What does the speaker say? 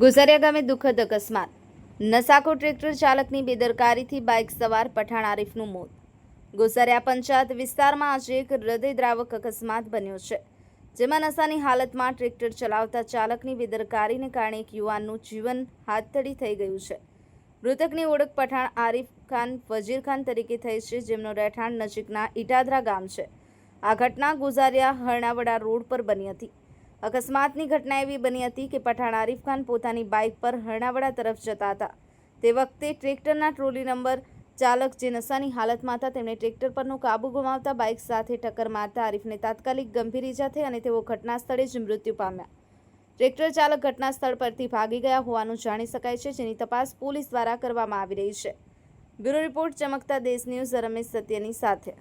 ગુજરિયા ગામે દુઃખદ અકસ્માત. નસાકો ટ્રેક્ટર ચાલકની બેદરકારીથી બાઇક સવાર પઠાણ આરીફનું મોત. ગુજરિયા પંચાયત વિસ્તારમાં આજે એક હૃદયદ્રાવક અકસ્માત બન્યો છે, જેમાં નશાની હાલતમાં ટ્રેક્ટર ચલાવતા ચાલકની બેદરકારીને કારણે એક યુવાનનું જીવન હાથતડી થઈ ગયું છે. મૃતકની ઓળખ પઠાણ આરીફ ખાન વજીર ખાન તરીકે થઈ છે, જેમનો રહેઠાણ નજીકના ઇટાદરા ગામ છે. આ ઘટના ગુજારિયા હરણાવડા રોડ પર બની હતી. અકસ્માતની ઘટના એવી બની હતી કે પઠાણ આરીફ ખાન પોતાની બાઇક પર હરણાવડા તરફ જતા હતા. તે વખતે ટ્રેક્ટરના ટ્રોલી નંબર ચાલક જે નશાની હાલતમાં હતા, તેમણે ટ્રેક્ટર પરનો કાબુ ગુમાવતા બાઇક સાથે ટક્કર મારતા આરીફને તાત્કાલિક ગંભીર ઈજા થઈ અને તેઓ ઘટના સ્થળે જ મૃત્યુ પામ્યા. ટ્રેક્ટર ચાલક ઘટના સ્થળ પરથી ભાગી ગયા હોવાનું જાણી શકાય છે, જેની તપાસ પોલીસ દ્વારા કરવામાં આવી રહી છે. બ્યુરો રિપોર્ટ ચમકતા દેશ ન્યૂઝ, રમેશ સત્યની સાથે.